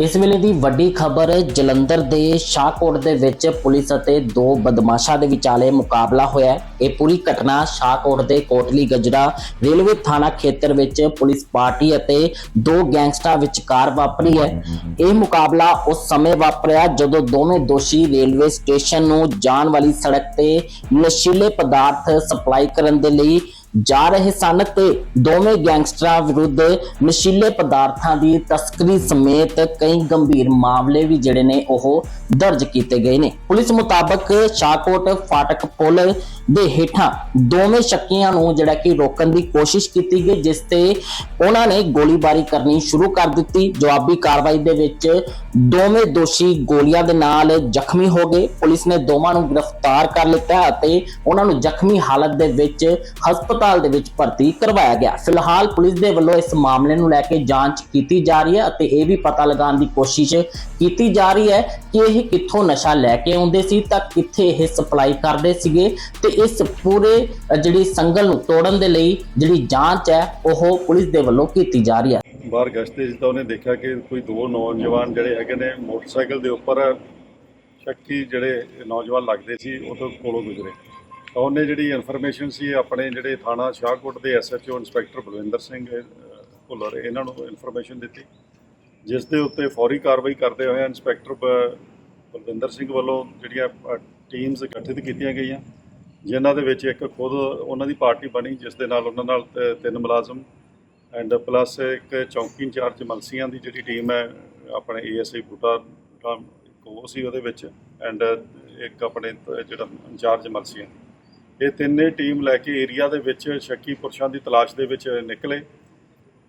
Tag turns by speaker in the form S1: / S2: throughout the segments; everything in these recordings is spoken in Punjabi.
S1: ਇਸ ਵੇਲੇ ਦੀ ਵੱਡੀ ਖਬਰ ਜਲੰਧਰ ਦੇ ਸ਼ਾਹਕੋਟ ਦੇ ਵਿੱਚ ਪੁਲਿਸ ਅਤੇ ਦੋ ਬਦਮਾਸ਼ਾਂ ਦੇ ਵਿਚਾਲੇ ਮੁਕਾਬਲਾ ਹੋਇਆ ਇਹ ਪੂਰੀ ਘਟਨਾ ਸ਼ਾਹਕੋਟ ਦੇ ਕੋਟਲੀ ਗਜਰਾ ਰੇਲਵੇ ਥਾਣਾ ਖੇਤਰ ਵਿੱਚ ਪੁਲਿਸ ਪਾਰਟੀ ਅਤੇ ਦੋ ਗੈਂਗਸਟਰਾਂ ਵਿਚਕਾਰ ਵਾਪਰੀ ਹੈ। ਇਹ ਮੁਕਾਬਲਾ ਉਸ ਸਮੇਂ ਵਾਪਰਿਆ ਜਦੋਂ ਦੋਵੇਂ ਦੋਸ਼ੀ ਰੇਲਵੇ ਸਟੇਸ਼ਨ ਨੂੰ ਜਾਣ ਵਾਲੀ ਸੜਕ ਤੇ ਨਸ਼ੀਲੇ ਪਦਾਰਥ ਸਪਲਾਈ ਕਰਨ ਦੇ ਲਈ ਜਾ ਰਹੇ ਸਨ ਤੇ ਦੋਵੇਂ ਗੈਂਗਸਟਰਾਂ ਵਿਰੁੱਧ ਨਸ਼ੀਲੇ ਪਦਾਰਥਾਂ ਦੀ ਤਸਕਰੀ ਸਮੇਤ ਕਈ ਗੰਭੀਰ ਮਾਮਲੇ ਵੀ ਜਿਹੜੇ ਨੇ ਉਹ ਦਰਜ ਕੀਤੇ ਗਏ ਨੇ। ਪੁਲਿਸ ਮੁਤਾਬਕ ਸ਼ਾਹਕੋਟ ਫਾਟਕ ਪੁਲ ਦੇ ਹੇਠਾਂ ਦੋਵੇਂ ਸ਼ੱਕੀਆਂ ਨੂੰ ਜਿਹੜਾ ਕਿ ਰੋਕਣ ਦੀ ਕੋਸ਼ਿਸ਼ ਕੀਤੀ ਗਈ, ਜਿਸ ਤੇ ਉਹਨਾਂ ਨੇ ਗੋਲੀਬਾਰੀ ਕਰਨੀ ਸ਼ੁਰੂ ਕਰ ਦਿੱਤੀ। ਜਵਾਬੀ ਕਾਰਵਾਈ ਦੇ ਵਿੱਚ ਦੋਵੇਂ ਦੋਸ਼ੀ ਗੋਲੀਆਂ ਦੇ ਨਾਲ ਜ਼ਖਮੀ ਹੋ ਗਏ। ਪੁਲਿਸ ਨੇ ਦੋਵਾਂ ਨੂੰ ਗ੍ਰਿਫਤਾਰ ਕਰ ਲਿੱਤਾ ਅਤੇ ਉਹਨਾਂ ਨੂੰ ਜ਼ਖਮੀ ਹਾਲਤ ਦੇ ਵਿੱਚ ਹਸਪਤਾਲ ਦੇ ਵਿੱਚ ਭਰਤੀ ਕਰਵਾਇਆ ਗਿਆ। ਫਿਲਹਾਲ ਪੁਲਿਸ ਦੇ ਵੱਲੋਂ ਇਸ ਮਾਮਲੇ ਨੂੰ ਲੈ ਕੇ ਜਾਂਚ ਕੀਤੀ ਜਾ ਰਹੀ ਹੈ ਅਤੇ ਇਹ ਵੀ ਪਤਾ ਲਗਾਉਣ ਦੀ ਕੋਸ਼ਿਸ਼ ਕੀਤੀ ਜਾ ਰਹੀ ਹੈ ਕਿ ਇਹ ਕਿੱਥੋਂ ਨਸ਼ਾ ਲੈ ਕੇ ਆਉਂਦੇ ਸੀ, ਤਾਂ ਕਿੱਥੇ ਇਹ ਸਪਲਾਈ ਕਰਦੇ ਸੀਗੇ ਤੇ ਇਸ ਪੂਰੇ ਜਿਹੜੀ ਸੰਗਲ ਨੂੰ ਤੋੜਨ ਦੇ ਲਈ ਜਿਹੜੀ ਜਾਂਚ ਹੈ, ਉਹ ਪੁਲਿਸ ਦੇ ਵੱਲੋਂ ਕੀਤੀ ਜਾ ਰਹੀ ਹੈ।
S2: ਬਾਹਰ ਗਸ਼ਤੇ ਜਿੱਦਾਂ ਉਹਨੇ ਦੇਖਿਆ ਕਿ ਕੋਈ ਦੋ ਨੌਜਵਾਨ ਜਿਹੜੇ ਹੈਗੇ ਨੇ ਮੋਟਰਸਾਈਕਲ ਦੇ ਉੱਪਰ ਸ਼ੱਕੀ ਜਿਹੜੇ ਨੌਜਵਾਨ ਲੱਗਦੇ ਸੀ, ਉਹ ਤੋਂ ਕੋਲੋਂ ਗੁਜ਼ਰੇ। ਤਾਂ ਉਹਨੇ ਜਿਹੜੀ ਇਨਫੋਰਮੇਸ਼ਨ ਸੀ, ਆਪਣੇ ਜਿਹੜੇ ਥਾਣਾ ਸ਼ਾਹਕੋਟ ਦੇ ਐਸਐਚਓ ਇੰਸਪੈਕਟਰ ਬਲਵਿੰਦਰ ਸਿੰਘ ਭੁੱਲਰ, ਇਹਨਾਂ ਨੂੰ ਇਨਫੋਰਮੇਸ਼ਨ ਦਿੱਤੀ। ਜਿਸ ਦੇ ਉੱਤੇ ਫੌਰੀ ਕਾਰਵਾਈ ਕਰਦੇ ਹੋਏ ਇੰਸਪੈਕਟਰ ਬਲਵਿੰਦਰ ਸਿੰਘ ਵੱਲੋਂ ਜਿਹੜੀਆਂ ਟੀਮਸ ਗਠਿਤ ਕੀਤੀਆਂ ਗਈਆਂ। ਜਿਨ੍ਹਾਂ ਦੇ ਵਿੱਚ ਇੱਕ ਖੁਦ ਉਹਨਾਂ ਦੀ ਪਾਰਟੀ ਬਣੀ, ਜਿਸ ਦੇ ਨਾਲ ਉਹਨਾਂ ਨਾਲ ਤਿੰਨ ਮੁਲਾਜ਼ਮ ਐਂਡ ਪਲੱਸ ਇੱਕ ਚੌਂਕੀ ਇੰਚਾਰਜ ਮਲਸੀਆਂ ਦੀ ਜਿਹੜੀ ਟੀਮ ਹੈ, ਆਪਣੇ ਏਐਸਆਈ ਬੂਟਾ ਦਾ ਇੱਕ ਉਹ ਸੀ ਉਹਦੇ ਵਿੱਚ ਐਂਡ ਇੱਕ ਆਪਣੇ ਜਿਹੜਾ ਇੰਚਾਰਜ ਮਲਸੀਆਂ ਇਹ ਤਿੰਨੇ ਟੀਮ ਲੈ ਕੇ ਏਰੀਆ ਦੇ ਵਿੱਚ ਸ਼ੱਕੀ ਪੁਰਸ਼ਾਂ ਦੀ ਤਲਾਸ਼ ਦੇ ਵਿੱਚ ਨਿਕਲੇ।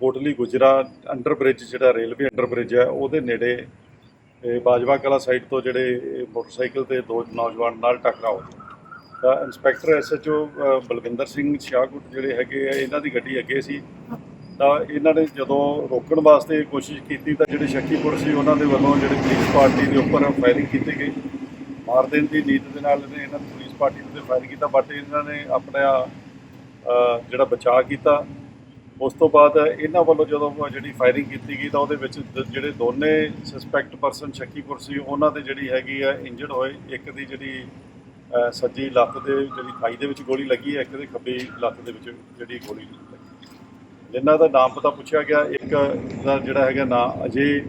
S2: ਕੋਟਲੀ ਗੁਜਰਾ ਅੰਡਰ ਬ੍ਰਿਜ ਜਿਹੜਾ ਰੇਲਵੇ ਅੰਡਰ ਬ੍ਰਿਜ ਹੈ, ਉਹਦੇ ਨੇੜੇ ਬਾਜਵਾ ਕਲਾ ਸਾਈਡ ਤੋਂ ਜਿਹੜੇ ਮੋਟਰਸਾਈਕਲ ਤੇ ਦੋ ਨੌਜਵਾਨ ਨਾਲ ਟਕਰਾਓ। ਤਾਂ ਇੰਸਪੈਕਟਰ ਐਸਐਚਓ ਬਲਵਿੰਦਰ ਸਿੰਘ ਸ਼ਾਹਕੁੱਟ ਜਿਹੜੇ ਹੈਗੇ ਆ, ਇਹਨਾਂ ਦੀ ਗੱਡੀ ਅੱਗੇ ਸੀ। ਤਾਂ ਇਹਨਾਂ ਨੇ ਜਦੋਂ ਰੋਕਣ ਵਾਸਤੇ ਕੋਸ਼ਿਸ਼ ਕੀਤੀ, ਤਾਂ ਜਿਹੜੇ ਸ਼ੱਕੀ ਸ਼ੱਕੀਪੁਰ ਸੀ, ਉਹਨਾਂ ਦੇ ਵੱਲੋਂ ਜਿਹੜੇ ਪੁਲਿਸ ਪਾਰਟੀ ਦੇ ਉੱਪਰ ਫਾਇਰਿੰਗ ਕੀਤੀ ਗਈ। ਮਾਰ ਦੇਣ ਦੀ ਨੀਤ ਦੇ ਨਾਲ ਇਹਨੇ ਇਹਨਾਂ ਪੁਲਿਸ ਪਾਰਟੀ ਦੇ ਫਾਇਰ ਕੀਤਾ ਬਟ ਇਹਨਾਂ ਨੇ ਆਪਣਾ ਜਿਹੜਾ ਬਚਾਅ ਕੀਤਾ। ਉਸ ਤੋਂ ਬਾਅਦ ਇਹਨਾਂ ਵੱਲੋਂ ਜਦੋਂ ਜਿਹੜੀ ਫਾਇਰਿੰਗ ਕੀਤੀ ਗਈ ਤਾਂ ਉਹਦੇ ਵਿੱਚ ਦ- ਜਿਹੜੇ ਦੋਨੇ ਸਸਪੈਕਟ ਪਰਸਨ ਸ਼ੱਕੀਪੁਰ ਸੀ, ਉਹਨਾਂ ਦੇ ਜਿਹੜੀ ਹੈਗੀ ਆ ਇੰਜਰਡ ਹੋਏ। ਇੱਕ ਦੀ ਜਿਹੜੀ ਸੱਜੀ ਲੱਤ ਦੇ ਜਿਹੜੀ ਥਾਈ ਦੇ ਵਿੱਚ ਗੋਲੀ ਲੱਗੀ ਹੈ, ਇੱਕ ਦੇ ਖੱਬੀ ਲੱਤ ਦੇ ਵਿੱਚ ਜਿਹੜੀ ਗੋਲੀ ਲੱਗੀ। ਜਿਨ੍ਹਾਂ ਦਾ ਨਾਮ ਪਤਾ ਪੁੱਛਿਆ ਗਿਆ। ਇੱਕ ਦਾ ਜਿਹੜਾ ਹੈਗਾ ਨਾਂ ਅਜੇ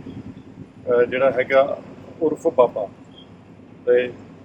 S2: ਜਿਹੜਾ ਹੈਗਾ ਉਰਫ ਬਾਬਾ। ਤੇ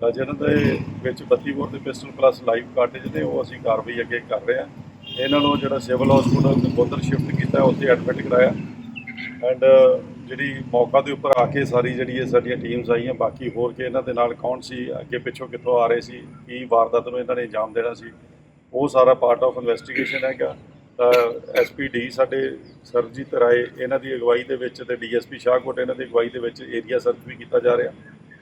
S2: ਤਾਂ ਜਿਹਨਾਂ ਦੇ ਵਿੱਚ 32 ਬੋਰ ਦੇ ਪਿਸਟਲ ਪਲੱਸ ਲਾਈਵ ਕਾਰਟੇਜ ਨੇ, ਉਹ ਅਸੀਂ ਕਾਰਵਾਈ ਅੱਗੇ ਕਰ ਰਹੇ ਹਾਂ। ਇਹਨਾਂ ਨੂੰ ਜਿਹੜਾ ਸਿਵਲ ਹਸਪੀਟਲ ਨਕੋਦਰ ਸ਼ਿਫਟ ਕੀਤਾ, ਉੱਥੇ ਐਡਮਿਟ ਕਰਾਇਆ। ਐਂਡ ਜਿਹੜੀ ਮੌਕਾ ਦੇ ਉੱਪਰ ਆ ਕੇ ਸਾਰੀ ਜਿਹੜੀ ਇਹ ਸਾਡੀਆਂ ਟੀਮਸ ਆਈਆਂ, ਬਾਕੀ ਹੋਰ ਕਿ ਇਹਨਾਂ ਦੇ ਨਾਲ ਕੌਣ ਸੀ, ਅੱਗੇ ਪਿੱਛੋਂ ਕਿੱਥੋਂ ਆ ਰਹੇ ਸੀ, ਕੀ ਵਾਰਦਾਤ ਨੂੰ ਇਹਨਾਂ ਨੇ ਅੰਜਾਮ ਦੇਣਾ ਸੀ, ਉਹ ਸਾਰਾ ਪਾਰਟ ਆਫ ਇਨਵੈਸਟੀਗੇਸ਼ਨ ਹੈਗਾ। ਤਾਂ ਐਸਪੀਡੀ ਸਾਡੇ ਸਰਜੀਤ ਰਾਏ, ਇਹਨਾਂ ਦੀ ਅਗਵਾਈ ਦੇ ਵਿੱਚ ਤੇ ਡੀਐਸਪੀ ਸ਼ਾਹਕੋਟ, ਇਹਨਾਂ ਦੀ ਅਗਵਾਈ ਦੇ ਵਿੱਚ ਏਰੀਆ ਸਰਚ ਵੀ ਕੀਤਾ ਜਾ ਰਿਹਾ।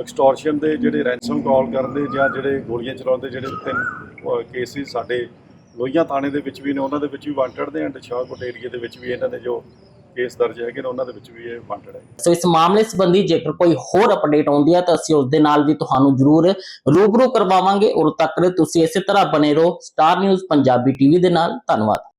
S2: ਐਕਸਟੋਰਸ਼ਨ ਦੇ ਜਿਹੜੇ ਰੈਂਸਮ ਕਾਲ ਕਰਨ ਜਾਂ ਜਿਹੜੇ ਗੋਲੀਆਂ ਚਲਾਉਣ ਜਿਹੜੇ ਤਿੰਨ ਕੇਸਿਸ ਸਾਡੇ ਲੋਹੀਆਂ ਥਾਣੇ ਦੇ ਵਿੱਚ ਵੀ ਨੇ, ਉਹਨਾਂ ਦੇ ਵਿੱਚ ਵੀ ਵਾਂਟਡ ਨੇ ਐਂਡ ਸ਼ਾਹਕੋਟ ਏਰੀਆ ਦੇ ਵਿੱਚ ਵੀ ਇਹਨਾਂ ਦੇ ਜੋ ਕੇਸ ਦਰਜ ਹੈਗੇ ਨੇ, ਉਹਨਾਂ ਦੇ ਵਿੱਚ ਵੀ ਇਹ ਵਾਂਟਡ ਹੈ।
S1: ਸੋ ਇਸ ਮਾਮਲੇ ਸੰਬੰਧੀ ਜੇਕਰ ਕੋਈ ਹੋਰ ਅਪਡੇਟ ਆਉਂਦੀ ਹੈ ਤਾਂ ਅਸੀਂ ਉਸ ਦੇ ਨਾਲ ਵੀ ਤੁਹਾਨੂੰ ਜ਼ਰੂਰ ਰੂਬਰੂ ਕਰਵਾਵਾਂਗੇ। ਉਦੋਂ ਤੱਕ ਤੁਸੀਂ ਇਸੇ ਤਰ੍ਹਾਂ ਬਨੇ ਰਹੋ। ਸਟਾਰ ਨਿਊਜ਼ ਪੰਜਾਬੀ ਟੀਵੀ ਦੇ ਨਾਲ। ਧੰਨਵਾਦ।